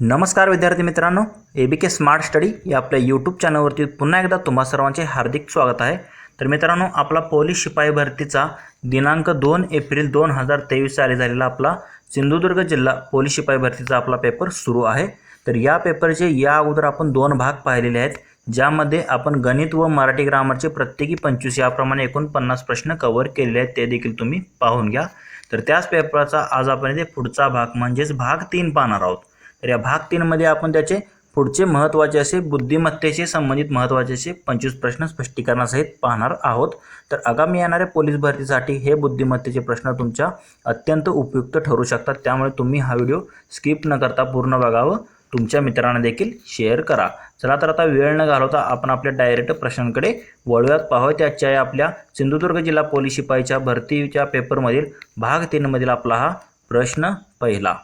नमस्कार विद्यार्थी मित्रांनो ए बी के स्मार्ट स्टडी या आपल्या यूट्यूब चॅनलवरती पुन्हा एकदा तुम्हा सर्वांचे हार्दिक स्वागत आहे. तर मित्रांनो आपला पोलीस शिपाई भरतीचा दिनांक दोन एप्रिल दोन हजार तेवीस साली झालेला आपला सिंधुदुर्ग जिल्हा पोलीस शिपाई भरतीचा आपला पेपर सुरू आहे. तर या पेपरचे या अगोदर आपण दोन भाग पाहिलेले आहेत ज्यामध्ये आपण गणित व मराठी ग्रामरचे प्रत्येकी पंचवीस याप्रमाणे एकूण पन्नास प्रश्न कव्हर केलेले आहेत ते देखील तुम्ही पाहून घ्या. तर त्याच पेपराचा आज आपण इथे पुढचा भाग म्हणजेच भाग तीन पाहणार आहोत. तर या भाग तीनमध्ये आपण त्याचे पुढचे महत्त्वाचे असे बुद्धिमत्तेशी संबंधित महत्त्वाचे असे पंचवीस प्रश्न स्पष्टीकरणासहित पाहणार आहोत. तर आगामी येणाऱ्या पोलीस भरतीसाठी हे बुद्धिमत्तेचे प्रश्न तुमच्या अत्यंत उपयुक्त ठरू शकतात. त्यामुळे तुम्ही हा व्हिडिओ स्किप न करता पूर्ण बघावं. तुमच्या मित्रांना देखील शेअर करा. चला तर आता वेळ न घालवता आपण आपल्या डायरेक्ट प्रश्नांकडे वळूयात. पाहूयात त्याच्या या आपल्या सिंधुदुर्ग जिल्हा पोलीस शिपाईच्या भरतीच्या पेपरमधील भाग तीनमधील आपला हा प्रश्न पहिला.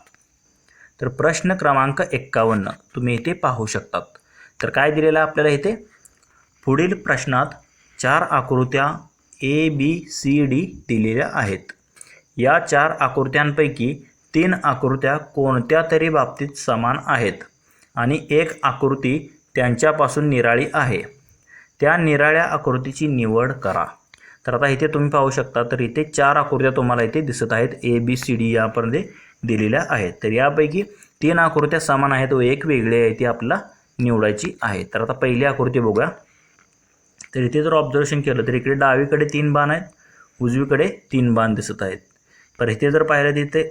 तर प्रश्न क्रमांक एक्कावन्न तुम्ही इथे पाहू शकतात. तर काय दिलेलं आहे आपल्याला इथे? पुढील प्रश्नात चार आकृत्या ए बी सी डी दिलेल्या आहेत. या चार आकृत्यांपैकी तीन आकृत्या कोणत्या तरी बाबतीत समान आहेत? आणि एक आकृती त्यांच्यापासून निराळी आहे. त्या निराळ्या आकृतीची निवड करा. तर आता इथे तुम्ही पाहू शकता तर इथे चार आकृत्या तुम्हाला इथे दिसत आहेत. ए बी सी डी यापर्यंत दिलेल्या आहेत. तर यापैकी तीन आकृत्या समान आहेत व एक वेगळी आहे ती आपला निवडायची आहे. तर आता पहिली आकृती बघूया. तर इथे जर ऑब्झर्वेशन केलं तर इकडे डावीकडे तीन बाण आहेत उजवीकडे तीन बाण दिसत आहेत. तर इथे जर पाहिलं तिथे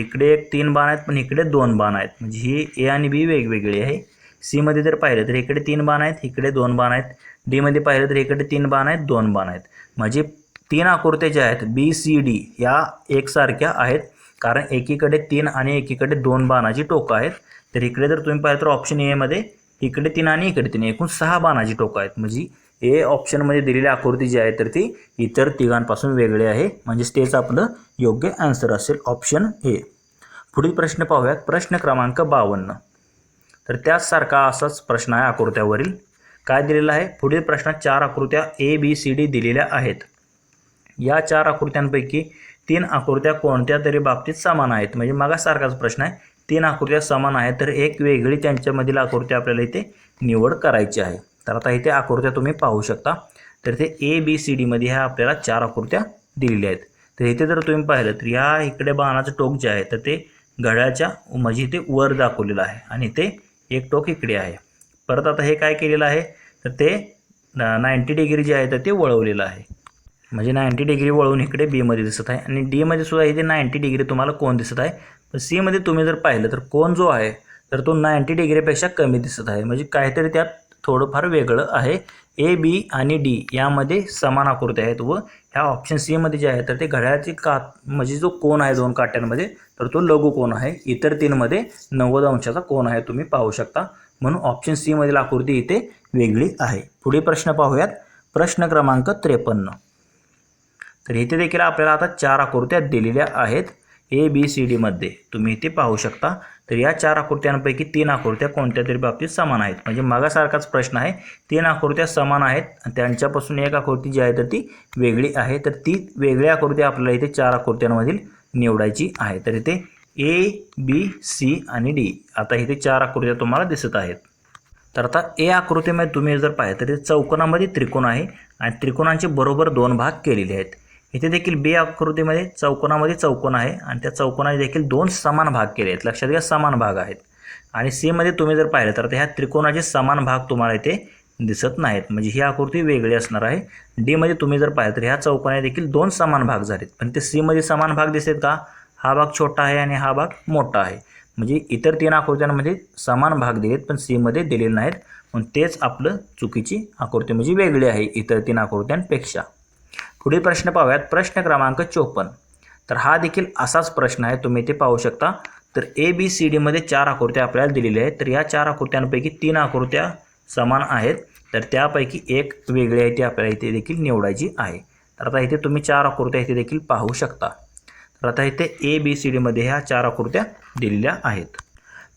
इकडे एक तीन बाण आहेत पण इकडे दोन बाण आहेत. म्हणजे ही ए आणि बी वेगवेगळी आहे. सीमध्ये जर पाहिलं तर इकडे तीन बाण आहेत इकडे दोन बाण आहेत. डीमध्ये पाहिलं तर इकडे तीन बाण आहेत दोन बाण आहेत. म्हणजे तीन आकृत्या ज्या आहेत बी सी डी या एकसारख्या आहेत. कारण एकीकडे तीन आणि एकीकडे दोन बाणाची टोकं आहेत. तर इकडे जर तुम्ही पाहिलं तर ऑप्शन एमध्ये इकडे तीन आणि इकडे तीन एकूण सहा बाणाची टोकं आहेत. म्हणजे ए ऑप्शनमध्ये दिलेली आकृती जी आहे तर ती इतर तिघांपासून वेगळी आहे. म्हणजेच तेच आपलं योग्य आन्सर असेल ऑप्शन ए पुढील प्रश्न पाहूयात. प्रश्न क्रमांक बावन्न. तर त्याचसारखा असाच प्रश्न आहे आकृत्यावरील. काय दिलेलं आहे? पुढील प्रश्नात चार आकृत्या ए बी सी डी दिलेल्या आहेत. या चार आकृत्यांपैकी तीन आकृत्या कोणत्या तरी बाबतीत समान आहेत? म्हणजे मागासारखाच प्रश्न आहे. तीन आकृत्या समान आहेत तर एक वेगळी त्यांच्यामधील आकृती आपल्याला इथे निवड करायची आहे. तर आता इथे आकृत्या तुम्ही पाहू शकता. तर इथे ए बी सी डीमध्ये ह्या आपल्याला चार आकृत्या दिलेल्या आहेत. तर इथे जर तुम्ही पाहिलं तर ह्या इकडे बाणाचं टोक जे आहे तर ते घड्याच्या म्हणजे इथे वर दाखवलेलं आहे आणि ते एक टोक इकडे आहे. परत आता हे काय केलेलं आहे तर ते नाईंटी डिग्री जे आहे तर ते वळवलेलं आहे. म्हणजे नाईंटी डिग्री वळून इकडे बीमध्ये दिसत आहे. आणि डीमध्ये सुद्धा इथे नाईंटी डिग्री तुम्हाला कोण दिसत आहे? पण सीमध्ये तुम्ही जर पाहिलं तर कोण जो आहे तर तो नाईंटी डिग्रीपेक्षा कमी दिसत आहे. म्हणजे काहीतरी त्यात थोडंफार वेगळं आहे. ए बी आणि डी यामध्ये समान आकृती आहेत व ह्या ऑप्शन सीमध्ये जे आहे तर ते घड्याळाची का म्हणजे जो कोण आहे दोन काट्यांमध्ये तर तो लघु कोण आहे. इतर तीनमध्ये नव्वद अंशाचा कोण आहे तुम्ही पाहू शकता. म्हणून ऑप्शन सीमधील आकृती इथे वेगळी आहे. पुढील प्रश्न पाहूयात. प्रश्न क्रमांक त्रेपन्न. तर इथे देखील आपल्याला आता चार आकृत्या दिलेल्या आहेत ए बी सी डीमध्ये तुम्ही इथे पाहू शकता. तर या चार आकृत्यांपैकी तीन आकृत्या कोणत्या तरी बाबतीत समान आहेत? म्हणजे मागासारखाच प्रश्न आहे. तीन आकृत्या समान आहेत त्यांच्यापासून एक आकृती जी आहे तर ती वेगळी आहे. तर ती वेगळी आकृती आपल्याला इथे चार आकृत्यांमधील निवडायची आहे. तर इथे ए बी सी आणि डी आता इथे चार आकृत्या तुम्हाला दिसत आहेत. तर आता ए आकृतीमध्ये तुम्ही जर पाहिलं तर चौकोनामध्ये त्रिकोण आहे आणि त्रिकोणांचे बरोबर दोन भाग केलेले आहेत. इथे देखील बे आकृतीमध्ये चौकोनामध्ये चौकोन आहे आणि त्या चौकोनाने देखील दोन समान भाग केले आहेत. लक्षात घ्या समान भाग आहेत. आणि सीमध्ये तुम्ही जर पाहिलं तर ह्या त्रिकोणाचे समान भाग तुम्हाला इथे दिसत नाहीत. म्हणजे ही आकृती वेगळी असणार आहे. डीमध्ये तुम्ही जर पाहिलं तर ह्या चौकोनाने देखील दोन समान भाग झालेत. पण ते सीमध्ये समान भाग दिसत का? हा भाग छोटा आहे आणि हा भाग मोठा आहे. म्हणजे इतर तीन आकृत्यांमध्ये समान भाग दिलेत पण सीमध्ये दिलेले नाहीत. पण तेच आपलं चुकीची आकृती म्हणजे वेगळी आहे इतर तीन आकृत्यांपेक्षा. पुढील प्रश्न पाहूयात. प्रश्न क्रमांक चोपन्न. तर हा देखील असाच प्रश्न आहे. तुम्ही ते पाहू शकता. तर ए बी सी डीमध्ये चार आकृत्या आपल्याला दिलेल्या आहेत. तर या चार आकृत्यांपैकी तीन आकृत्या समान आहेत. तर त्यापैकी एक वेगळी आहे ती आपल्याला इथे देखील निवडायची आहे. तर आता इथे तुम्ही चार आकृत्या इथे देखील पाहू शकता. तर आता इथे ए बी सी डीमध्ये ह्या चार आकृत्या दिलेल्या आहेत.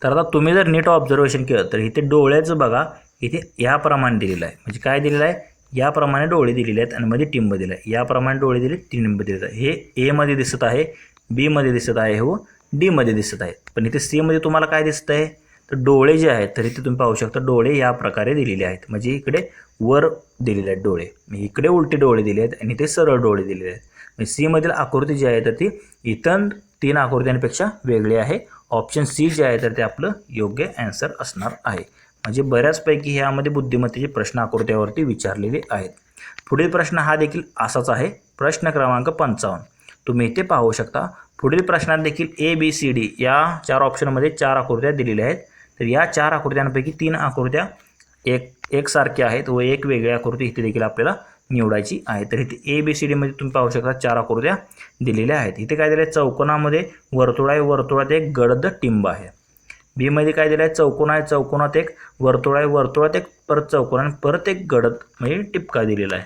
तर आता तुम्ही जर नीट ऑब्झर्वेशन केलं तर इथे डोळ्याचं बघा. इथे याप्रमाणे दिलेलं आहे. म्हणजे काय दिलेलं आहे? याप्रमाणे डोळे दिलेले आहेत आणि मध्ये टिंब दिलं आहे याप्रमाणे डोळे दिले टिंब दिलेत. हे एमध्ये दिसत आहे बीमध्ये दिसत आहे हो, व डीमध्ये दिसत आहे. पण इथे सीमध्ये तुम्हाला काय दिसत आहे तर डोळे जे आहेत तर इथे तुम्ही पाहू शकता डोळे या प्रकारे दिलेले आहेत. म्हणजे इकडे वर दिलेले आहेत डोळे. म्हणजे इकडे उलटे डोळे दिले आहेत आणि इथे सरळ डोळे दिलेले आहेत. म्हणजे सी मधील आकृती जी आहे तर ती इतर तीन आकृत्यांपेक्षा वेगळी आहे. ऑप्शन सी जे आहे तर ते आपलं योग्य ॲन्सर असणार आहे. म्हणजे बऱ्याचपैकी ह्यामध्ये बुद्धिमत्तेचे प्रश्न आकृत्यावरती विचारलेले आहेत. पुढील प्रश्न हा देखील असाच आहे. प्रश्न क्रमांक पंचावन्न. तुम्ही इथे पाहू शकता पुढील प्रश्नात देखील ए बी सी डी या चार ऑप्शनमध्ये चार आकृत्या दिलेल्या आहेत. तर या चार आकृत्यांपैकी तीन आकृत्या एक एकसारख्या आहेत व एक वेगळी आकृती इथे देखील आपल्याला निवडायची आहे. तर इथे ए बी सी डीमध्ये तुम्ही पाहू शकता चार आकृत्या दिलेल्या आहेत. इथे काय दिलं आहे चौकोनामध्ये वर्तुळ आहे वर्तुळात एक गडद टिंब आहे. बीमध्ये काय दिलं आहे चौकोन आहे. चौकोनात एक वर्तुळ आहे. वर्तुळात एक परत चौकोन आणि परत एक गडद म्हणजे टिपका दिलेला आहे.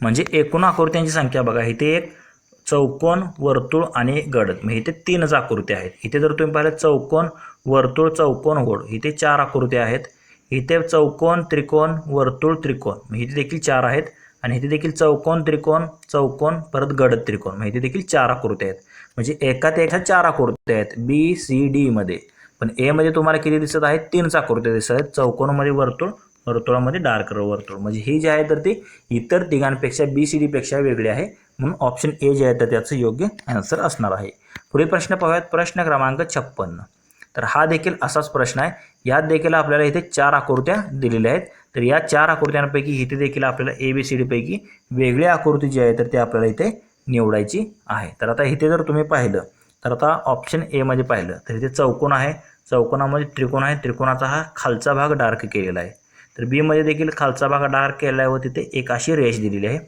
म्हणजे एकूण आकृत्यांची संख्या बघा. इथे एक चौकोन वर्तुळ आणि गडद. म्हणजे इथे तीनच आकृत्या आहेत. इथे जर तुम्ही पाहिलं चौकोन वर्तुळ चौकोन गोड. इथे चार आकृत्या आहेत. इथे चौकोन त्रिकोण वर्तुळ त्रिकोण म्हणजे इथे देखील चार आहेत आणि इथे देखील चौकोन त्रिकोण चौकोन परत गडद त्रिकोण म्हणजे इथे देखील चार आकृत्या आहेत. म्हणजे एकात एका चार आकृत्या आहेत. बी सी डीमध्ये पण एमध्ये तुम्हाला किती दिसत आहेत तीनच आकृत्या दिसत आहेत. चौकोनामध्ये वर्तुळ वर्तुळामध्ये डार्क वर्तुळ. म्हणजे ही जी आहे तर ती इतर तिघांपेक्षा बी सी डीपेक्षा वेगळी आहे. म्हणून ऑप्शन ए जे आहे तर त्याचं योग्य ॲन्सर असणार आहे. पुढील प्रश्न पाहूयात. प्रश्न क्रमांक छप्पन्न. तर हा देखील असाच प्रश्न आहे. यात देखील आपल्याला इथे चार आकृत्या दिलेल्या आहेत. तर या चार आकृत्यांपैकी इथे देखील आपल्याला ए बी सी डीपैकी वेगळी आकृती जी आहे तर ती आपल्याला इथे निवडायची आहे. तर आता इथे जर तुम्ही पाहिलं तर आता ऑप्शन एमध्ये पाहिलं तर इथे चौकोन आहे. चौकोनामध्ये त्रिकोण आहे. त्रिकोणाचा हा खालचा भाग डार्क केलेला आहे. तर बीमध्ये देखील खालचा भाग डार्क केलेला आहे व तिथे एक अशी रेष दिलेली आहे.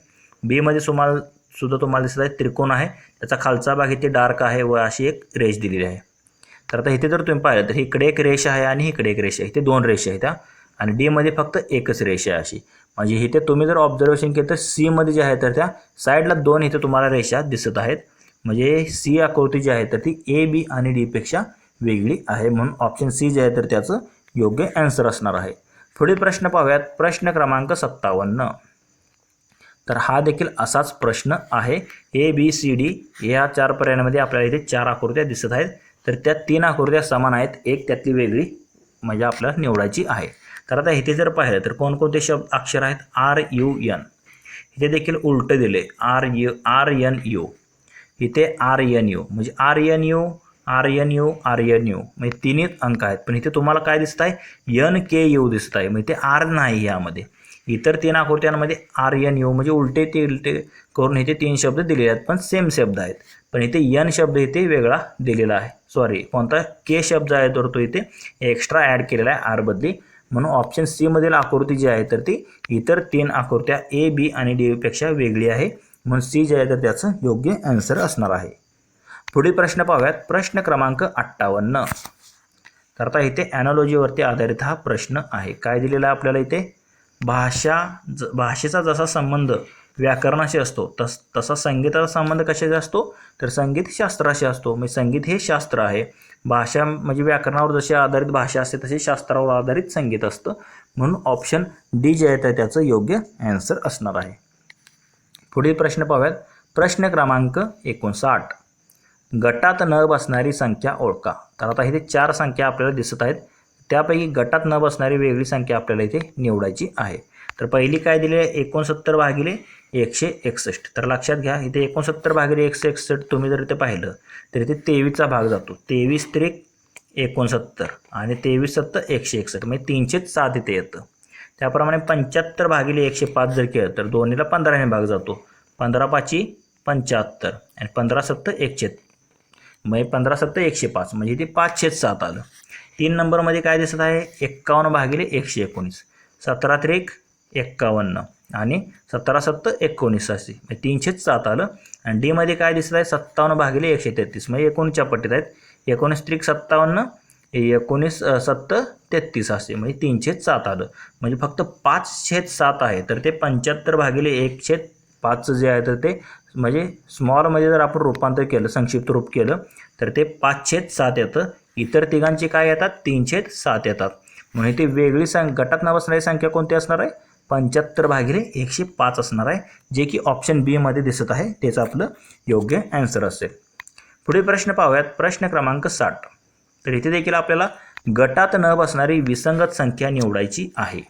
बीमध्ये सुमाल सुद्धा तुम्हाला दिसत आहे त्रिकोण आहे. त्याचा खालचा भाग इथे डार्क आहे व अशी एक रेष दिलेली आहे. तर आता इथे जर तुम्ही पाहिलं तर इकडे एक रेष आहे आणि इकडे एक रेष आहे. इथे दोन रेष आहेत आणि डीमध्ये फक्त एकच रेष आहे अशी. म्हणजे इथे तुम्ही जर ऑब्झर्वेशन केलं तर सीमध्ये जे आहे तर त्या साईडला दोन इथे तुम्हाला रेषा दिसत आहेत. म्हणजे सी आकृती जी आहे तर ती ए बी आणि डीपेक्षा वेगळी आहे. म्हणून ऑप्शन सी जे आहे तर त्याचं योग्य ॲन्सर असणार आहे. पुढील प्रश्न पाहूयात. प्रश्न क्रमांक सत्तावन्न. तर हा देखील असाच प्रश्न आहे. ए बी सी डी या चार पर्यायांमध्ये आपल्याला इथे चार आकृत्या दिसत आहेत. तर त्या तीन आकृत्या समान आहेत. एक त्यातली वेगळी म्हणजे आपल्याला निवडायची आहे. तर आता इथे जर पाहिलं तर कोणकोणते शब्द अक्षर आहेत? आर यू एन इथे देखील उलटं दिले R U R N U इथे आर एन यू म्हणजे R N U R N U R N U म्हणजे तिन्ही अंक आहेत. पण इथे तुम्हाला काय दिसत आहे एन के यू दिसत आहे म्हणजे ते आर नाही यामध्ये. इतर तीन आकृत्यांमध्ये आर एन यू म्हणजे उलटे ते उलटे करून इथे तीन शब्द दिलेले आहेत. पण सेम शब्द आहेत. पण इथे यन शब्द इथे वेगळा दिलेला आहे. सॉरी कोणता? के शब्द आहे तर तो इथे एक्स्ट्रा ॲड केलेला आहे. आर बदली. म्हणून ऑप्शन सीमधील आकृती जी आहे तर ती इतर तीन आकृत्या ए बी आणि डी पेक्षा वेगळी आहे. म्हणून सी जे आहे तर त्याचं योग्य ॲन्सर असणार आहे. पुढील प्रश्न पाहूयात. प्रश्न क्रमांक अठ्ठावन्न. तर आता इथे ॲनॉलॉजीवरती आधारित हा प्रश्न आहे. काय दिलेला आहे आपल्याला इथे? भाषा ज भाषेचा जसा संबंध व्याकरणाशी असतो तस तसा संगीताचा संबंध कशाशी असतो? तर संगीत शास्त्राशी असतो. म्हणजे संगीत हे शास्त्र आहे. भाषा म्हणजे व्याकरणावर जशी आधारित भाषा असते तशी शास्त्रावर आधारित संगीत असतं. म्हणून ऑप्शन डी जे आहे त्याचं योग्य ॲन्सर असणार आहे. पुढील प्रश्न पाहूयात. प्रश्न क्रमांक एकोणसाठ. गटात न बसणारी संख्या ओळखा. तर आता इथे चार संख्या आपल्याला दिसत आहेत. त्यापैकी गटात न बसणारी वेगळी संख्या आपल्याला इथे निवडायची आहे. तर पहिली काय दिली आहे? एकोणसत्तर भागिले एकशे एकसष्ट. तर लक्षात घ्या इथे एकोणसत्तर भागिले एकशे एकसष्ट तुम्ही जर इथे पाहिलं तर इथे तेवीसचा भाग जातो. तेवीस त्रिक एकोणसत्तर आणि तेवीस सत्तर एकशे एकसष्ट. म्हणजे तीनशेच सात इथे येतं. त्याप्रमाणे पंच्याहत्तर भागिले एकशे पाच जर केलं तर दोन्हीला पंधराने भाग जातो. पंधरा पाची पंच्याहत्तर आणि पंधरा सत्तर एकशे म्हणजे पंधरा सत्तर एकशे पाच म्हणजे ते पाचशेच सात आलं. तीन नंबरमध्ये काय दिसत आहे? एक्कावन्न भागिले एकशे एकोणीस. सतरा त्रिक एक्कावन्न आणि सतरा सत्तर एकोणीस असे. म्हणजे तीनशेच सात आलं. आणि डीमध्ये काय दिसत आहे? सत्तावन्न भागिले एकशे तेहतीस. म्हणजे एकोणीसच्या पट्टीत आहेत. एकोणीस त्रिक सत्तावन्न एकोणीस सत्तर तेहतीस असे म्हणजे तीनशे सात आलं. म्हणजे फक्त पाचशेच सात आहे तर ते पंच्याहत्तर भागिले एकशे पाचचं जे आहे तर ते म्हणजे स्मॉलमध्ये जर आपण रूपांतर केलं संक्षिप्त रूप केलं तर ते पाचशेच सात येतं. इतर तिघांचे काय येतात? तीनशे सात येतात. म्हणजे ती वेगळी सं गटात न बसणारी संख्या कोणती असणार आहे? पंच्याहत्तर भागिले एकशे पाच असणार आहे जे की ऑप्शन बीमध्ये दिसत आहे त्याचं आपलं योग्य ॲन्सर असेल. पुढील प्रश्न पाहूयात. प्रश्न क्रमांक साठ. तर इथे देखील आपल्याला गटात न बसणारी विसंगत संख्या निवडायची आहे.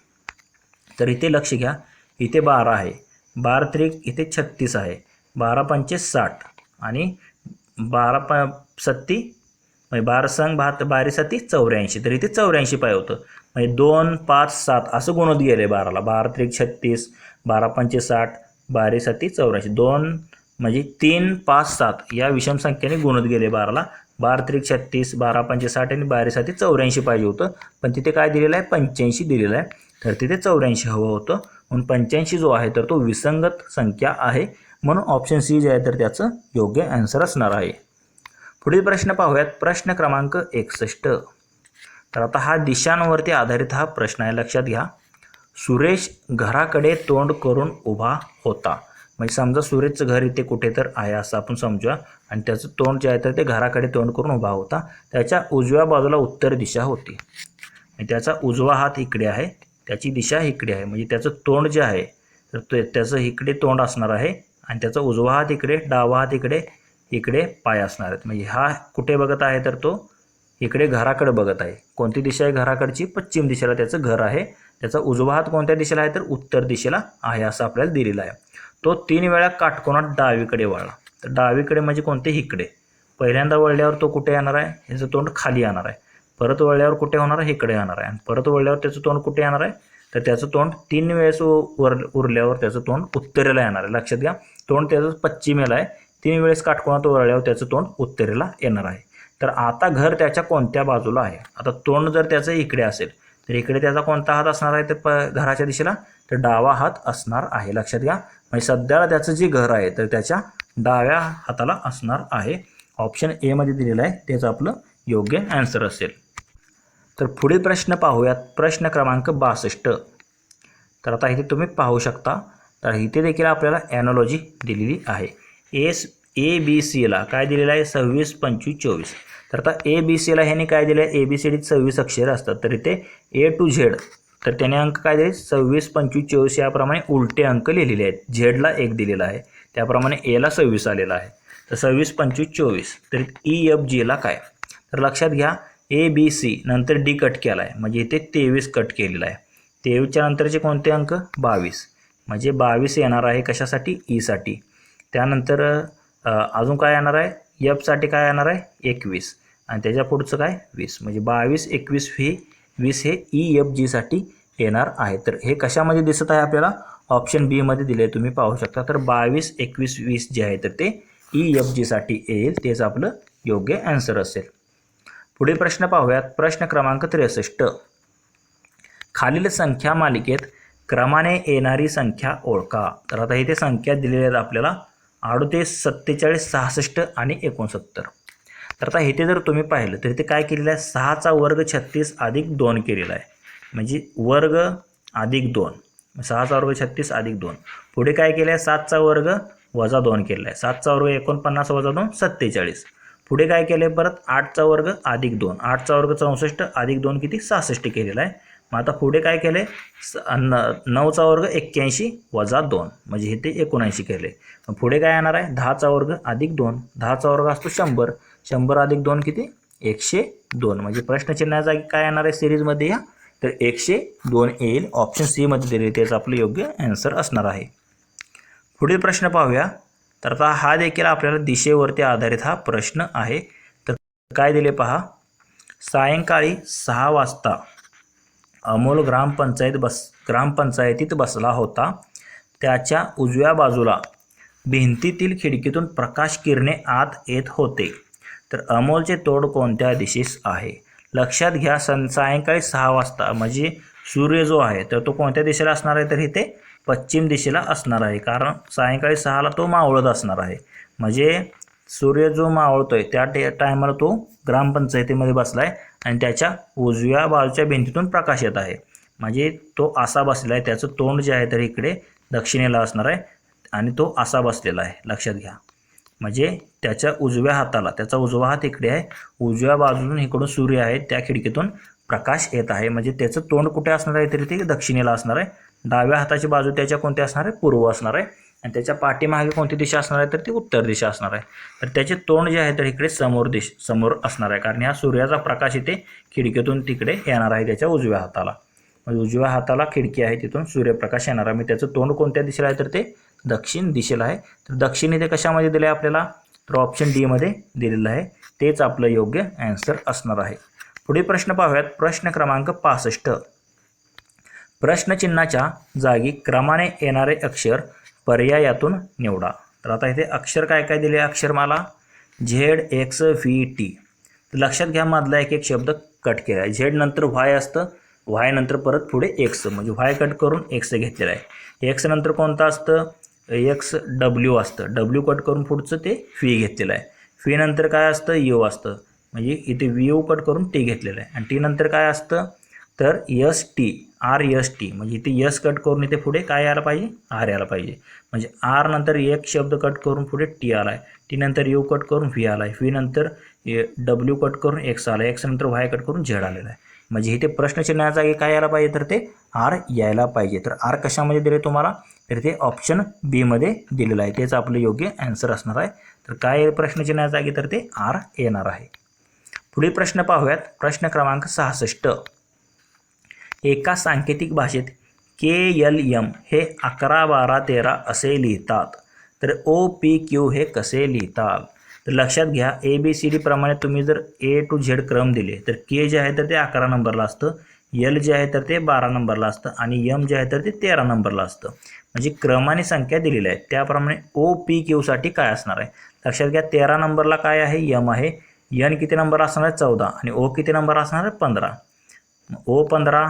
तर इथे लक्ष घ्या. इथे बारा आहे. बारा त्रिक इथे छत्तीस आहे. बारा पंचे साठ आणि बारा प सत्ती म्हणजे बारा संघ भात बारी सत्ती चौऱ्याऐंशी. तर इथे चौऱ्याऐंशी पाय होतं. म्हणजे दोन पाच सात असं गुणवत गेले बाराला. बारा त्रिक छत्तीस बारा पंचे साठ बारी सत्ती चौऱ्याऐंशी. दोन म्हणजे तीन पाच सात या विषम संख्येने गुणत गेले बाराला. बारा त्रिक छत्तीस बारा पंचे साठ आणि बारासाठी चौऱ्याऐंशी पाहिजे होतं. पण तिथे काय दिलेलं आहे? पंच्याऐंशी दिलेलं आहे. तर तिथे चौऱ्याऐंशी हवं होतं. म्हणून पंच्याऐंशी जो आहे तर तो विसंगत संख्या आहे. म्हणून ऑप्शन सी जे आहे तर त्याचं योग्य ॲन्सर असणार आहे. पुढील प्रश्न पाहूयात. प्रश्न क्रमांक एकसष्ट. तर आता हा दिशांवरती आधारित हा प्रश्न आहे. लक्षात घ्या. सुरेश घराकडे तोंड करून उभा होता. म्हणजे समजा सुरेशचं घर इथे कुठे तर आहे असं आपण समजूया. आणि त्याचं तोंड जे आहे तर ते घराकडे तोंड करून उभा होता. त्याच्या उजव्या बाजूला उत्तर दिशा होती. आणि त्याचा उजवा हात इकडे आहे. त्याची दिशा इकडे आहे. म्हणजे त्याचं तोंड जे आहे तर ते त्याचं इकडे तोंड असणार आहे. आणि त्याचा उजवा हात इकडे डावा हात इकडे इकडे पाय असणार आहेत. म्हणजे हा कुठे बघत आहे तर तो इकडे घराकडे बघत आहे. कोणती दिशा आहे घराकडची? पश्चिम दिशेला त्याचं घर आहे. त्याचा उजवा हात कोणत्या दिशेला आहे तर उत्तर दिशेला आहे असं आपल्याला दिलेलं आहे. तो तीन वेळा काटकोनात डावीकडे वळला. तर डावीकडे म्हणजे कोणते? इकडे. पहिल्यांदा वळल्यावर तो कुठे येणार आहे? ह्याचं तोंड खाली येणार आहे. परत वळल्यावर कुठे होणार आहे? इकडे येणार आहे. आणि परत वळल्यावर त्याचं तोंड कुठे येणार आहे? तर त्याचं तोंड तीन वेळेस वर उरल्यावर त्याचं तोंड उत्तरेला येणार आहे. लक्षात घ्या. तोंड त्याचं पश्चिमेला आहे. तीन वेळेस काटकोनात वळल्यावर त्याचं तोंड उत्तरेला येणार आहे. तर आता घर त्याच्या कोणत्या बाजूला आहे? आता तोंड जर त्याचं इकडे असेल तर इकडे त्याचा कोणता हात असणार आहे? तर प घराच्या दिशेला? तर डावा हात असणार आहे. लक्षात घ्या. म्हणजे सध्याला त्याचं जे घर आहे तर त्याच्या डाव्या हाताला असणार आहे. ऑप्शन एमध्ये दिलेलं आहे त्याचं आपलं योग्य ॲन्सर असेल. तर पुढील प्रश्न पाहूयात. प्रश्न क्रमांक बासष्ट. तर आता इथे तुम्ही पाहू शकता. तर इथे देखील आपल्याला ॲनॉलॉजी दिलेली आहे. एस ए बी सीला काय दिलेलं आहे? सव्वीस पंचवीस चोवीस. तर आता ए बी सीला ह्याने काय दिलं आहे ए बी सी डीत सव्वीस अक्षर असतात. तर इथे ए टू झेड तर त्याने अंक काय दिले? सव्वीस पंचवीस चोवीस याप्रमाणे उलटे अंक लिहिलेले आहेत. झेडला एक दिलेला आहे. त्याप्रमाणे एला सव्वीस आलेला आहे. तर सव्वीस पंचवीस चोवीस. तर e, ई एफ जीला काय? तर लक्षात घ्या ए बी सी नंतर डी कट केला आहे म्हणजे इथे तेवीस कट केलेला आहे. तेवीसच्या नंतरचे कोणते अंक? बावीस. म्हणजे बावीस येणार आहे कशासाठी? E ईसाठी त्यानंतर अजून काय येणार आहे? एफसाठी काय येणार आहे? एकवीस. आणि त्याच्या पुढचं काय? वीस. म्हणजे बावीस एकवीस ही वीस हे e, ई एफ जीसाठी येणार आहे. तर हे कशामध्ये दिसत आहे आपल्याला? ऑप्शन बीमध्ये दिले तुम्ही पाहू शकता. तर बावीस एकवीस वीस जे आहे तर ते e, ई एफ जीसाठी येईल. तेच आपलं योग्य ॲन्सर असेल. पुढील प्रश्न पाहूयात. प्रश्न क्रमांक त्रेसष्ट. खालील संख्या मालिकेत क्रमाने येणारी संख्या ओळखा. तर आता इथे संख्या दिलेल्या आहेत आपल्याला. अडुतीस सत्तेचाळीस सहासष्ट आणि एकोणसत्तर. तर आता इथे जर तुम्ही पाहिलं तर इथे काय केलेलं आहे? सहाचा वर्ग छत्तीस अधिक दोन केलेला आहे. म्हणजे वर्ग अधिक दोन. सहाचा वर्ग छत्तीस अधिक दोन. पुढे काय केलं आहे? सातचा वर्ग वजा दोन केलेला आहे. सातचा वर्ग एकोणपन्नास वजा दोन सत्तेचाळीस. पुढे काय केलं आहे परत? आठचा वर्ग अधिक दोन. आठचा वर्ग चौसष्ट अधिक दोन किती? सहासष्ट केलेला आहे. मग आता पुढे काय केले न नऊचा वर्ग एक्क्याऐंशी वजा दोन. म्हणजे हे ते एकोणऐंशी केले. पुढे काय येणार आहे? दहाचा वर्ग अधिक दोन. दहाचा वर्ग असतो शंभर. शंभर अधिक दोन किती? एकशे दोन. म्हणजे प्रश्नचिन्हा जागी काय येणार आहे सिरीजमध्ये या? तर एकशे दोन येईल. ऑप्शन सीमध्ये दिले त्याचं आपलं योग्य ॲन्सर असणार आहे. पुढील प्रश्न पाहूया. तर आता हा देखील आपल्याला दिशेवरती आधारित हा प्रश्न आहे. तर काय दिले पहा? सायंकाळी सहा वाजता अमोल ग्रामपंचायत बस ग्रामपंचायतीत बसला होता. त्याच्या उजव्या बाजूला भिंतीतील खिडकीतून प्रकाश किरणे आत येत होते. तर अमोलचे तोड कोणत्या दिशेस आहे? लक्षात घ्या सं सायंकाळी सहा वाजता म्हणजे सूर्य जो आहे तर तो कोणत्या दिशेला असणार आहे? तर इथे पश्चिम दिशेला असणार आहे. कारण सायंकाळी सहाला तो मावळत असणार आहे. म्हणजे सूर्य जो मावळतोय त्या टे टायमाला तो ग्रामपंचायतीमध्ये बसला आहे आणि त्याच्या उजव्या बाजूच्या भिंतीतून प्रकाश येत आहे. म्हणजे तो असा बसलेला आहे. त्याचं तोंड जे आहे तर इकडे दक्षिणेला असणार आहे आणि तो असा बसलेला आहे. लक्षात घ्या. म्हणजे त्याच्या उजव्या हाताला त्याचा उजवा हात इकडे आहे उजव्या बाजून इकडून सूर्य आहे त्या खिडकीतून प्रकाश येत आहे. म्हणजे त्याचं तोंड कुठे असणार आहे तरी ते दक्षिणेला असणार आहे. डाव्या हाताची बाजू त्याच्या कोणत्या असणार आहे? पूर्व असणार आहे. आणि त्याच्या पाठीमागे कोणती दिशा असणार आहे तर ती उत्तर दिशा असणार आहे. तर त्याचे तोंड जे आहे तर इकडे समोर दिश समोर असणार आहे. कारण ह्या सूर्याचा प्रकाश इथे खिडकीतून तिकडे येणार आहे त्याच्या उजव्या हाताला. म्हणजे उजव्या हाताला खिडकी आहे तिथून सूर्यप्रकाश येणार आहे. मग त्याचं तोंड कोणत्या दिशेला आहे तर ते दक्षिण दिशेला आहे. तर दक्षिण इथे कशामध्ये दिलं आहे आपल्याला? तर ऑप्शन डीमध्ये दिलेलं आहे. तेच आपलं योग्य ॲन्सर असणार आहे. पुढे प्रश्न पाहूयात. प्रश्न क्रमांक पासष्ट. प्रश्नचिन्हाच्या जागी क्रमाने येणारे अक्षर पर्यायातून निवडा. तर आता इथे अक्षर काय काय दिले अक्षर मला झेड एक्स व्ही टी. लक्षात घ्या मधला एक एक शब्द कट केला आहे झेड नंतर व्हाय असतं. व्हाय नंतर परत पुढे एक्स. म्हणजे व्हाय कट करून एक्स घेतलेलं आहे. एक्स नंतर कोणतं असतं? एक्स डब्ल्यू असतं. डब्ल्यू कट करून पुढचं ते फी घेतलेलं आहे. फी नंतर काय असतं? यू असतं. म्हणजे इथे व्ही यू कट करून टी घेतलेलं आहे. आणि टी नंतर काय असतं? तर S T R S T म्हणजे इथे यस कट करून इथे पुढे काय यायला पाहिजे? आर यायला पाहिजे. म्हणजे आर नंतर एक शब्द कट करून पुढे टी आला आहे. टी नंतर यू कट करून व्ही आला आहे. व्ही नंतर डब्ल्यू कट करून एक्स आला आहे. एक्स नंतर वाय कट करून झेड आलेला आहे. म्हणजे इथे प्रश्नचिन्हाच्या जागी काय यायला पाहिजे? तर ते आर यायला पाहिजे. तर आर कशामध्ये दिले तुम्हाला? तर ते ऑप्शन बीमध्ये दिलेलं आहे. तेच आपलं योग्य ॲन्सर असणार आहे. तर काय आहे जागी? तर ते आर येणार आहे. पुढील प्रश्न पाहूयात. प्रश्न क्रमांक सहासष्ट. एका सांकेतिक भाषेत के एल यम हे अकरा बारा तेरा असे लिहितात. तर ओ पी क्यू हे कसे लिहितात? तर लक्षात घ्या ए बी सी डी प्रमाणे तुम्ही जर ए टू झेड क्रम दिले तर के जे आहे तर ते अकरा नंबरला असतं. एल जे आहे तर ते बारा नंबरला असतं. आणि यम जे आहे तर ते तेरा नंबरला असतं. म्हणजे क्रमाने संख्या दिलेल्या आहेत. त्याप्रमाणे ओ पी क्यूसाठी काय असणार आहे? लक्षात घ्या तेरा नंबरला काय आहे? यम आहे. यन किती नंबर असणार आहे? चौदा. आणि ओ किती नंबर असणार आहे? पंधरा. ओ पंधरा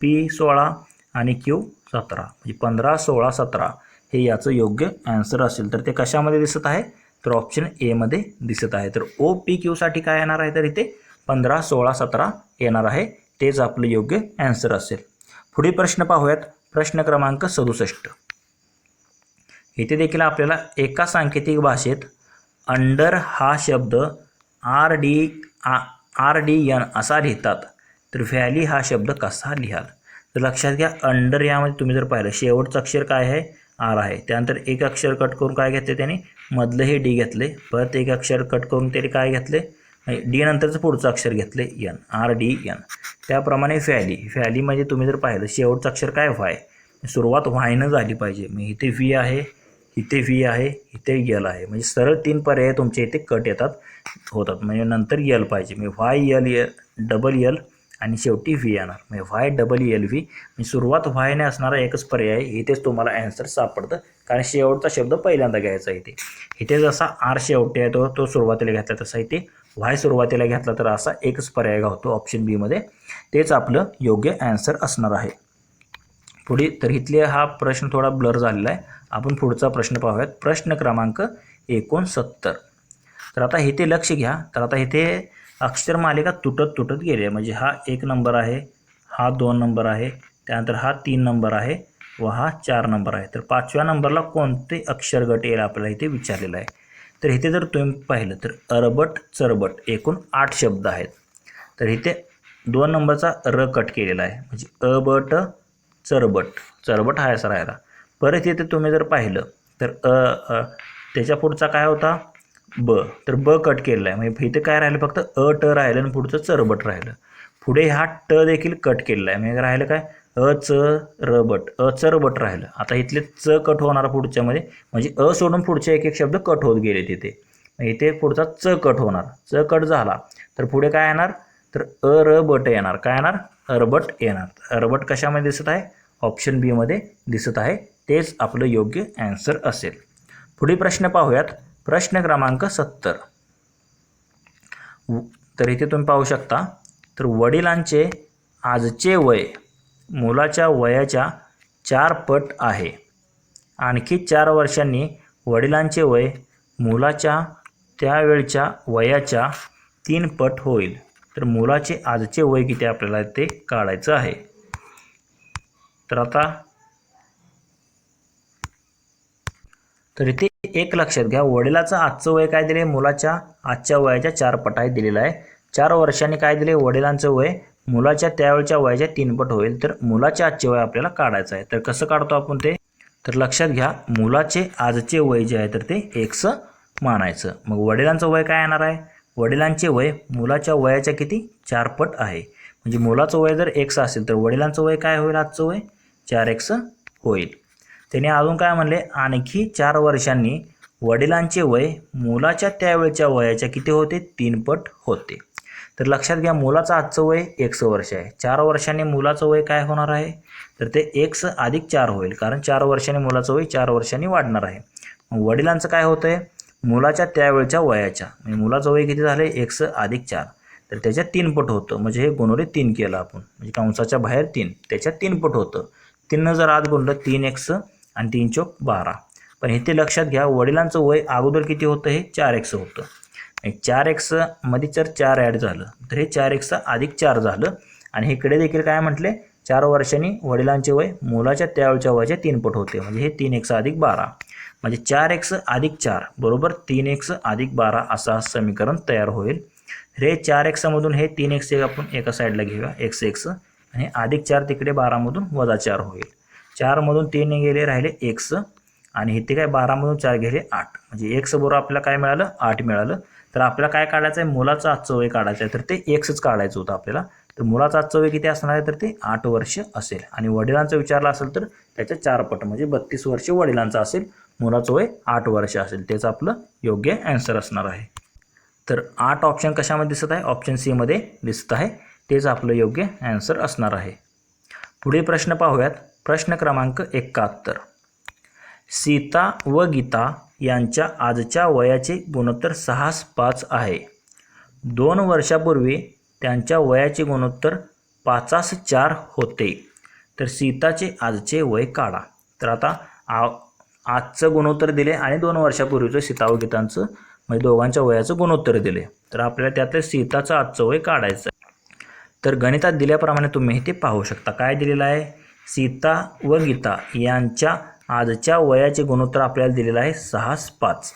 पी सोळा आणि क्यू सतरा. म्हणजे पंधरा सोळा सतरा हे याचं योग्य ॲन्सर असेल. तर ते कशामध्ये दिसत आहे? तर ऑप्शन एमध्ये दिसत आहे. तर ओ पी क्यूसाठी काय येणार आहे? तर इथे पंधरा सोळा सतरा येणार आहे. तेच आपलं योग्य ॲन्सर असेल. पुढील प्रश्न पाहूयात. प्रश्न क्रमांक सदुसष्ट. इथे देखील आपल्याला एका सांकेतिक भाषेत अंडर हा शब्द आर डी आ आर डी यन असा लिहितात. तर व्हॅली हा शब्द कसा लिहाल? तर लक्षात घ्या अंडर यामध्ये तुम्ही जर पाहिलं शेवटचं अक्षर काय आहे? आर आहे. त्यानंतर एक अक्षर कट करून काय घेतले त्याने? मधलं हे डी घेतले. परत एक अक्षर कट करून त्याने काय घेतले? डी नंतरचं पुढचं अक्षर घेतले एन आर डी एन त्याप्रमाणे व्हॅली व्हॅली म्हणजे तुम्ही जर पाहिलं शेवटचं अक्षर काय व्हाय? सुरुवात व्हायनं झाली पाहिजे. मग इथे व्ही आहे इथे व्ही आहे इथे यल आहे. म्हणजे सरळ तीन पर्याय तुमच्या इथे कट येतात होतात. म्हणजे नंतर यल पाहिजे. म्हणजे Y L L double L आणि शेवटी व्ही येणार. म्हणजे व्हाय डबल एल व्ही म्हणजे सुरुवात व्हायने असणारा एकच पर्याय आहे. इथेच तुम्हाला ॲन्सर सापडतं. कारण शेवटचा शब्द पहिल्यांदा घ्यायचा इथे. इथे जसा आर शेवटी आहे तो तो सुरुवातीला घेतला तसा इथे व्हाय सुरुवातीला घेतला तर असा एकच पर्याय गावतो ऑप्शन बीमध्ये तेच आपलं योग्य ॲन्सर असणार आहे. पुढे तर इथले हा प्रश्न थोडा ब्लर झालेला आहे. आपण पुढचा प्रश्न पाहूयात. प्रश्न क्रमांक एकोणसत्तर. तर आता इथे लक्ष घ्या. तर आता इथे अक्षर मालिका तुटत तुटत गेली आहे. म्हणजे हा एक नंबर आहे हा दोन नंबर आहे त्यानंतर हा तीन नंबर आहे व हा चार नंबर आहे. तर पाचव्या नंबरला कोणते अक्षर गट येईल आपल्याला इथे विचारलेलं आहे? तर इथे जर तुम्ही पाहिलं तर अरबट चरबट एकूण आठ शब्द आहेत. तर इथे दोन नंबरचा र कट केलेला आहे. म्हणजे अबट चरबट चरबट हा असा राहिला. परत इथे तुम्ही जर पाहिलं तर अ त्याच्या पुढचा काय होता? ब. तर ब कट केलेला आहे. म्हणजे इथे काय राहिलं? फक्त अ ट राहिलं आणि पुढचं चरबट राहिलं. पुढे हा ट देखील कट केलेला आहे. म्हणजे राहिलं काय? अ च रबट अ च रबट राहिलं. आता इथले च कट होणार पुढच्यामध्ये. म्हणजे अ सोडून पुढचे एक एक शब्द कट होत गेले तिथे मग इथे पुढचा च कट होणार. च कट झाला. तर पुढे काय येणार? तर अ र बट येणार. काय येणार? अरबट येणार. अरबट कशामध्ये दिसत आहे? ऑप्शन बीमध्ये दिसत आहे. तेच आपलं योग्य ॲन्सर असेल. पुढील प्रश्न पाहूयात. प्रश्न क्रमांक सत्तर. व- तर इथे तुम्ही पाहू शकता. तर वडिलांचे आजचे वय मुलाच्या वयाच्या चार पट आहे. आणखी चार वर्षांनी वडिलांचे वय मुलाच्या त्यावेळच्या वयाच्या तीन पट होईल. तर मुलाचे आजचे वय किती आपल्याला ते काढायचं आहे. तर आता तर इथे एक लक्षात घ्या. वडिलाचं आजचं वय काय दिले? मुलाच्या आजच्या वयाच्या चार पटात दिलेलं आहे. चार वर्षांनी काय दिले? वडिलांचं वय मुलाच्या त्यावेळच्या वयाच्या तीनपट होईल तर मुलाचे आजचे वय आपल्याला काढायचं आहे. तर कसं काढतो आपण ते? तर लक्षात घ्या मुलाचे आजचे वय जे आहे तर ते एक्स मानायचं. मग वडिलांचं वय काय येणार आहे? वडिलांचे वय मुलाच्या वयाच्या किती? चार पट आहे. म्हणजे मुलाचं वय जर एक्स असेल तर वडिलांचं वय काय होईल आजचं वय? चार एक्स होईल. त्याने अजून काय म्हणले? आणखी चार वर्षांनी वडिलांचे वय मुलाच्या त्यावेळच्या वयाच्या किती होते? तीन पट होते. तर लक्षात घ्या मुलाचं आजचं वय एकस वर्ष आहे. चार वर्षाने मुलाचं वय काय होणार आहे? तर ते एक्स अधिक चार होईल कारण चार वर्षाने मुलाचं वय चार वर्षांनी वाढणार आहे. मग वडिलांचं काय होतं आहे मुलाच्या त्यावेळच्या वयाच्या. म्हणजे मुलाचं वय किती झालं आहे एक्स अधिक चार. तर त्याच्या तीन पट होतं. म्हणजे हे गुणवले तीन केलं आपण. म्हणजे कंसाच्या बाहेर तीन त्याच्यात तीन पट होतं. तीननं जर आत गुणलं तीन एक्स आणि तीन चौक बारा. पण इथे लक्षात घ्या वडिलांचं वय अगोदर किती होतं? हे चार एक्स होतं. चार एक्समध्ये जर चार ॲड झालं. तर हे चार एक्स अधिक चार झालं. आणि इकडे देखील काय म्हटले? चार वर्षांनी वडिलांचे वय मुलाच्या त्यावेळच्या वयाचे तीन पट होते. म्हणजे हे तीन एक्स अधिक बारा. म्हणजे चार एक्स अधिक चार बरोबर? तीन एक्स अधिक बारा असा समीकरण तयार होईल. हे चार एक्समधून हे तीन एक्स एक आपण एका साईडला घेऊया. एक्स एक्स आणि अधिक चार तिकडे बारामधून वजा चार होईल. चारमधून तीन गेले राहिले एक्स आणि इथे काय बारामधून चार गेले आठ. म्हणजे एक्स बरोबर आपल्याला काय मिळालं? आठ मिळालं. तर आपल्याला काय काढायचं आहे? मुलाचं आजचं वय काढायचं आहे. तर ते एक्सच काढायचं होतं आपल्याला. तर मुलाचं आजचं वय किती असणार आहे? तर ते आठ वर्ष असेल. आणि वडिलांचं विचारलं असेल तर त्याच्या चार पट म्हणजे बत्तीस वर्ष वडिलांचं असेल. मुलाचं वय आठ वर्ष असेल. तेच आपलं योग्य ॲन्सर असणार आहे. तर आठ ऑप्शन कशामध्ये दिसत आहे? ऑप्शन सीमध्ये दिसत आहे. तेच आपलं योग्य ॲन्सर असणार आहे. पुढील प्रश्न पाहूयात. प्रश्न क्रमांक एकाहत्तर. सीता व गीता यांच्या आजच्या वयाचे गुणोत्तर सहास पाच आहे. दोन वर्षापूर्वी त्यांच्या वयाचे गुणोत्तर पाचास चार होते. तर सीताचे आजचे वय काढा. तर आता आ आजचं गुणोत्तर दिले आणि दोन वर्षापूर्वीचं सीता व गीतांचं म्हणजे दोघांच्या वयाचं गुणोत्तर दिले. तर आपल्याला त्यातलं सीताचं आजचं वय काढायचं तर गणितात दिल्याप्रमाणे तुम्ही ते पाहू शकता. काय दिलेलं आहे? सीता व गीता यांच्या आजच्या वयाचे गुणोत्तर आपल्याला दिलेलं आहे सहास पाच.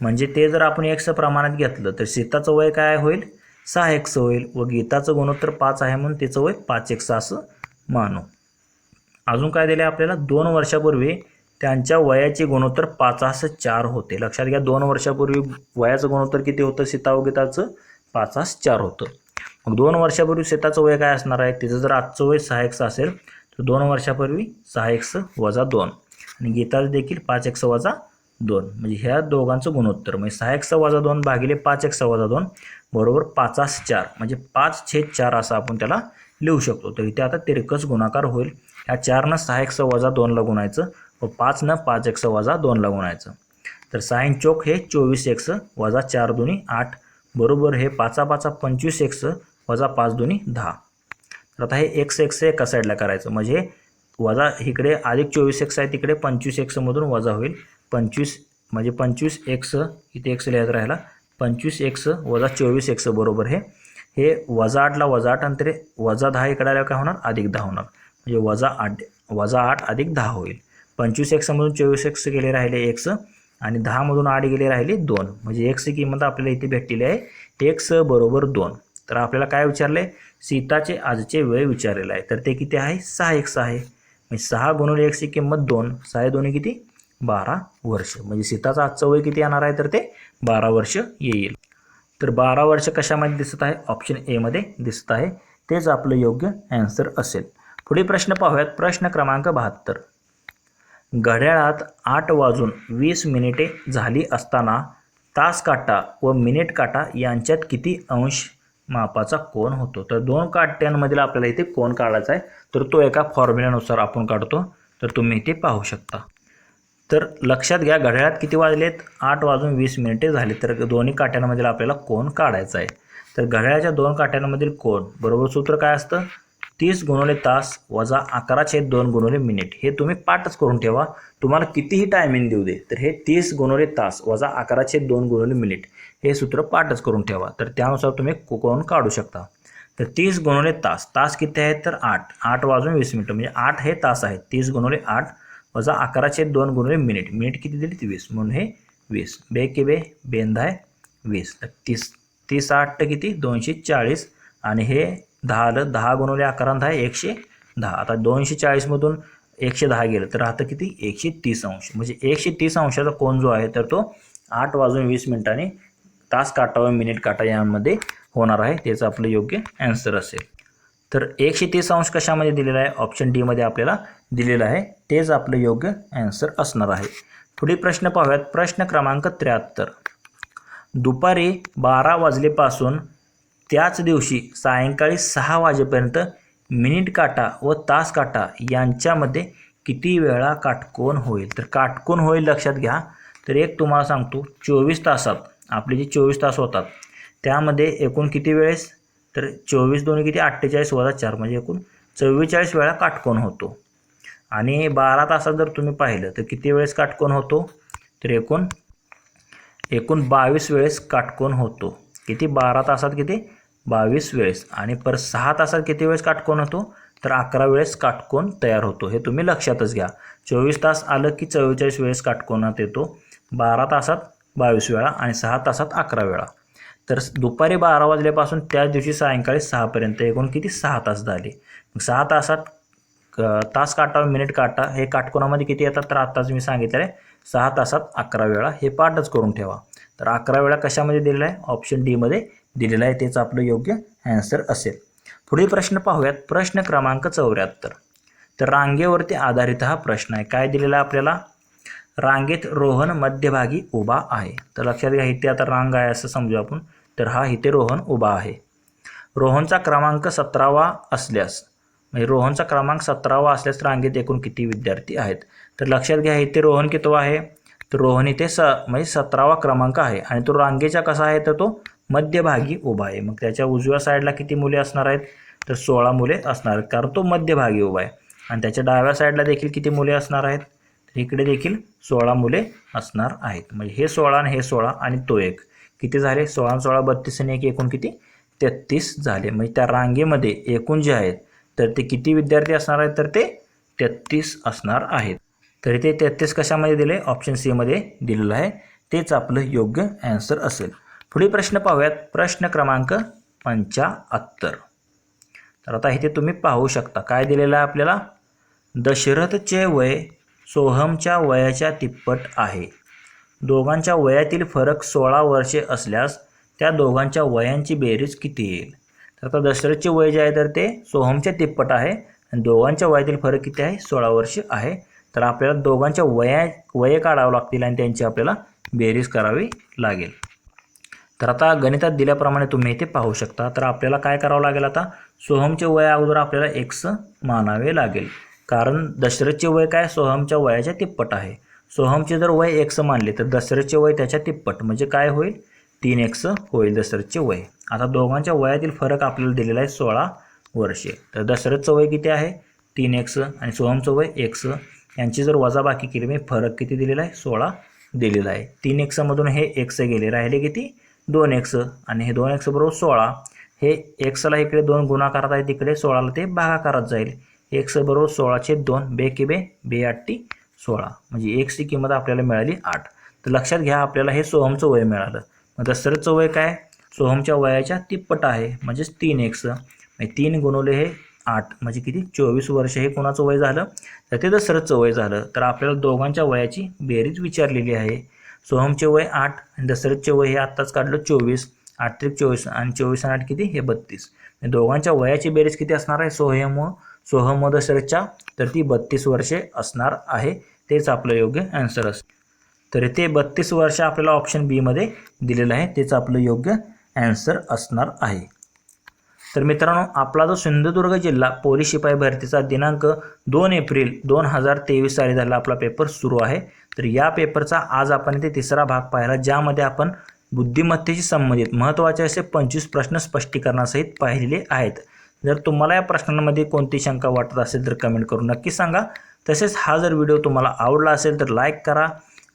म्हणजे ते जर आपण एक्स प्रमाणात घेतलं तर सीताचं वय काय होईल? सहा एक्स होईल व गीताचं गुणोत्तर पाच आहे म्हणून त्याचं वय पाच एक्स असं मानू. अजून काय दिलं आहे आपल्याला? दोन वर्षापूर्वी त्यांच्या वयाचे गुणोत्तर पाच असं चार होते. लक्षात घ्या दोन वर्षापूर्वी वयाचं गुणोत्तर किती होतं? सीता व गीताचं पाचास चार होतं. मग दोन वर्षापूर्वी शेताचं वय काय असणार आहे? तिचं जर आजचं वय सहा एक्स असेल तर दोन वर्षापूर्वी सहा एक्स वजा दोन. आणि गीताचं देखील पाच एक्स वजा दोन. म्हणजे ह्या दोघांचं गुणोत्तर. म्हणजे सहा एक्स वजा दोन भागिले पाच एक्स वजा दोन बरोबर पाचास चार. म्हणजे पाच छेद चार असं आपण त्याला लिहू शकतो. तर इथे आता तिरकस गुणाकार होईल. ह्या चारनं सहा एक्स वजा दोनला गुणायचं व पाचनं पाच एक्स वजा दोनला गुणायचं. तर साईन चोक हे चोवीस एक्स वजा चार दोन्ही आठ. बरोबर हे पाचा पाचा पंचवीस एक्स वजा पाच दोन्ही दहा. तर आता हे एक्स एक्स एका साईडला करायचं. म्हणजे वजा इकडे अधिक चोवीस एक्स आहे तिकडे पंचवीस एक्समधून वजा होईल. पंचवीस म्हणजे पंचवीस एक्स इथे एक्स लिहायचं राहिला. पंचवीस एक्स वजा चोवीस एक्स बरोबर हे. हे वजा आठला वजा आठ आणि तरी वजा दहा इकडे आल्यावर काय होणार? अधिक दहा होणार. म्हणजे वजा आठ वजा आठ अधिक दहा होईल. पंचवीस एक्समधून चोवीस एक्स गेले राहिले एक्स आणि दहामधून आठ गेले राहिले दोन. म्हणजे एक्सची किंमत आपल्याला इथे भेटलेली आहे एक्स बरोबर दोन. तर आपल्याला काय विचारलं आहे सीताचे आजचे वय विचारलेलं आहे. तर ते किती आहे? सहा एक सहा आहे. म्हणजे सहा गुणुले एक्सची किंमत दोन. सहा दोन्ही किती? बारा वर्ष. म्हणजे सीताचं आजचं वय किती येणार आहे? तर ते बारा वर्ष येईल. तर बारा वर्ष कशामध्ये दिसत आहे? ऑप्शन एमध्ये दिसत आहे. तेच आपलं योग्य ॲन्सर असेल. पुढे प्रश्न पाहूयात. प्रश्न क्रमांक बहात्तर. घड्याळात आठ वाजून वीस मिनिटे झाली असताना तास काटा व मिनिट काटा यांच्यात किती अंश मापाचा कोण होतो. तर दोन काट्यांमधील आपल्याला इथे कोण काढायचा आहे. तर तो एका फॉर्म्युल्यानुसार आपण काढतो. तर तुम्ही इथे पाहू शकता. तर लक्षात घ्या घड्याळात किती वाजलेत आठ वाजून वीस मिनिटे झाली. तर दोन्ही काट्यांमधील आपल्याला कोण काढायचा आहे. तर घड्याळाच्या दोन काट्यांमधील कोण बरोबर सूत्र काय असतं? तीस गुणवले तास वजा अकरा छेद दोन गुणवले मिनिट. हे तुम्ही पाठच करून ठेवा. तुम्हाला कितीही टायमिंग देऊ दे तर हे तीस गुणवले तास वजा अकरा छेद दोन गुणवले मिनिट. हे सूत्र पाठच करून ठेवा. तर त्यानुसार तुम्ही को- काढू शकता. तर तीस गुणवले तास तास किती आहेत तर आठ. आठ वाजून वीस मिनिटं म्हणजे आठ हे तास आहेत तीस गुणवले आठ वजा अकरा छेद दोन गुणवले मिनिट. मिनिट किती दिली? वीस. म्हणून हे वीस. बे के बे बेंधाय आहे वीस. तर तीस तीस आठ किती? दोनशे चाळीस. आणि हे दहा आलं दहा गुणवले अकरा दहा एकशे दहा. आता दोनशे चाळीसमधून एकशे दहा गेलं तर राहतं किती? एकशे तीस अंश. म्हणजे एकशे तीस अंशाचा कोण जो आहे तर तो आठ वाजून वीस मिनिटांनी तास काटा व मिनिट काटा यामध्ये होणार आहे. त्याचं आपलं योग्य ॲन्सर असेल. तर एकशे तीस अंश कशामध्ये दिलेला आहे? ऑप्शन डीमध्ये आपल्याला दिलेलं आहे. तेच आपलं योग्य ॲन्सर असणार आहे. पुढे प्रश्न पाहूयात. प्रश्न क्रमांक त्र्याहत्तर. दुपारी बारा वाजलेपासून त्याच दिवशी सायंकाळी सहा वाजेपर्यंत मिनिट काटा व तास काटा यांच्यामध्ये किती वेळा काटकोन होईल? तर काटकोन होईल लक्षात घ्या. तर एक तुम्हाला सांगतो चोवीस तासात आपले जे चोवीस तास होतात त्यामध्ये एकूण किती वेळेस? तर चोवीस दोन्ही किती? अठ्ठेचाळीस वजा चार म्हणजे एकूण चव्वेचाळीस वेळा काटकोन होतो. आणि बारा तासात जर तुम्ही पाहिलं तर किती वेळेस काटकोन होतो? तर एकूण एकूण बावीस वेळेस काटकोन होतो. किती? बारा तासात किती? बावीस वेळेस आणि पर सहा तासात किती वेळेस काटकोन होतो? तर अकरा वेळेस काटकोन तयार होतो. हे तुम्ही लक्षातच घ्या. चोवीस तास आलं की चव्वेचाळीस वेळेस काटकोनात येतो. बारा तासात बावीस वेळा आणि सहा तासात अकरा वेळा. तर दुपारी बारा वाजल्यापासून त्याच दिवशी सायंकाळी सहापर्यंत एकूण किती? सहा तास झाले. मग सहा तासात तास काटा मिनिट काटा. हे काटकोनामध्ये किती येतात? तर आत्ताच मी सांगितलं आहे सहा तासात अकरा वेळा हे पाठच करून ठेवा. तर अकरा वेळा कशामध्ये दिलेलं आहे? ऑप्शन डीमध्ये दिलेला आहे तेच आपलं योग्य ॲन्सर असेल. पुढील प्रश्न पाहूयात. प्रश्न क्रमांक चौऱ्याहत्तर. तर रांगेवरती आधारित हा प्रश्न आहे. काय दिलेला आहे आपल्याला? रांगेत रोहन मध्यभागी उभा आहे. तर लक्षात घ्या इथे आता रांग आहे असं समजू आपण. तर हा इथे रोहन उभा आहे. रोहनचा क्रमांक सतरावा असल्यास म्हणजे रोहनचा क्रमांक सतरावा असल्यास रांगेत एकूण किती विद्यार्थी आहेत? तर लक्षात घ्या इथे रोहन कितवा आहे? तर रोहन इथे स म्हणजे सतरावा क्रमांक आहे. आणि तो रांगेचा कसा आहे? तर तो मध्यभागी उभा आहे. मग त्याच्या उजव्या साईडला किती मुले असणार आहेत? तर सोळा मुले असणार. आहेत कारण तो मध्यभागी उभा आहे. आणि त्याच्या डाव्या साईडला देखील किती मुले असणार आहेत? तर इकडे देखील सोळा मुले असणार आहेत. म्हणजे हे सोळा आणि हे सोळा आणि तो एक. किती झाले? सोळा सोळा बत्तीस आणि एक एकूण किती? तेहतीस झाले. म्हणजे त्या रांगेमध्ये एकूण जे आहेत तर ते किती विद्यार्थी असणार आहेत? तर ते तेहतीस असणार आहेत. तर ते तेहतीस कशामध्ये दिले? ऑप्शन सीमध्ये दिलेलं आहे. तेच आपलं योग्य ॲन्सर असेल. पुढील प्रश्न पाहूयात. प्रश्न क्रमांक पंच्याहत्तर. तर आता इथे तुम्ही पाहू शकता. काय दिलेलं आहे आपल्याला? दशरथचे वय सोहमच्या वयाच्या तिप्पट आहे. दोघांच्या वयातील फरक सोळा वर्षे असल्यास त्या दोघांच्या वयांची बेरीज किती येईल? तर आता दशरथचे वय जे आहे तर ते सोहमच्या तिप्पट आहे. आणि दोघांच्या वयातील फरक किती आहे? सोळा वर्ष आहे. तर आपल्याला दोघांच्या वया वय काढावं लागतील आणि त्यांची आपल्याला बेरीज करावी लागेल. तर आता गणितात दिल्याप्रमाणे तुम्ही इथे पाहू शकता. तर आपल्याला काय करावं लागेल आता? सोहमचे वय अगोदर आपल्याला एक्स मानावे लागेल. कारण दशरथचे वय काय? सोहमच्या वयाच्या तिप्पट आहे. सोहमचे जर वय एक्स मानले तर दशरथचे वय त्याच्या तिप्पट. म्हणजे काय होईल? तीन एक्स होईल दशरथचे वय. आता दोघांच्या वयातील फरक आपल्याला दिलेला आहे सोळा वर्षे. तर दशरथचं वय किती आहे? तीन एक्स आणि सोहमचं वय एक्स. यांची जर वजाबाकी केली म्हणजे फरक किती दिलेला आहे? सोळा दिलेला आहे. तीन एक्समधून हे एक्स गेले. राहिले किती? दोन एक्स आणि हे दोन एक्स बरोबर सोळा. हे एक्सला इकडे दोन गुणाकारात आहे तिकडे सोळाला ते भागाकारात जाईल. एक्स बरोबर सोळाचे दोन बे कि बे बे आठटी सोळा. म्हणजे एक्सची किंमत आपल्याला मिळाली आठ. तर लक्षात घ्या आपल्याला हे सोहमचं वय मिळालं. मग दसऱ्याचं वय काय? सोहमच्या वयाच्या तिप्पट आहे म्हणजेच तीन एक्स म्हणजे तीन गुणवले हे आठ. म्हणजे किती? चोवीस वर्ष हे कोणाचं वय झालं? तर ते दसऱ्याचं वय झालं. तर आपल्याला दोघांच्या वयाची बेरीज विचारलेली आहे. सोहमचे वय आठ आणि दशरथचे वय हे आत्ताच काढलं चोवीस. आठ त्रिक चोवीस आणि चोवीस आणि आठ किती? हे बत्तीस. म्हणजे दोघांच्या वयाची बेरीज किती असणार आहे? सोहम सोहम दशरथच्या तर ती बत्तीस वर्षे असणार आहे. तेच आपलं योग्य ॲन्सर असतं तर ते बत्तीस वर्ष आपल्याला ऑप्शन बीमध्ये दिलेलं आहे. तेच आपलं योग्य ॲन्सर असणार आहे. तर मित्रांनो आपला जो सिंधुदुर्ग जिल्हा पोलीस शिपाई भरतीचा दिनांक दोन एप्रिल दोन हजार तेवीस साली झाला आपला पेपर सुरू आहे. तर या पेपरचा आज आपण इथे तिसरा भाग पाहिला ज्यामध्ये आपण बुद्धिमत्तेशी संबंधित महत्त्वाचे असे पंचवीस प्रश्न स्पष्टीकरणासहित पाहिलेले आहेत. जर तुम्हाला या प्रश्नांमध्ये कोणती शंका वाटत असेल तर कमेंट करून नक्की सांगा. तसेच हा जर व्हिडिओ तुम्हाला आवडला असेल तर लाईक करा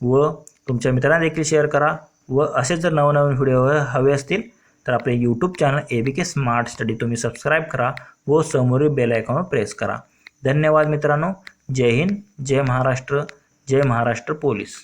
व तुमच्या मित्रांना देखील शेअर करा व असेच जर नवनवीन व्हिडिओ हवे असतील तर आपले YouTube channel A B K smart study तुम्ही सबस्क्राईब करा व समोरील बेल आयकॉनवर प्रेस करा. धन्यवाद मित्रांनो. जय हिंद जय महाराष्ट्र. जय महाराष्ट्र पोलीस.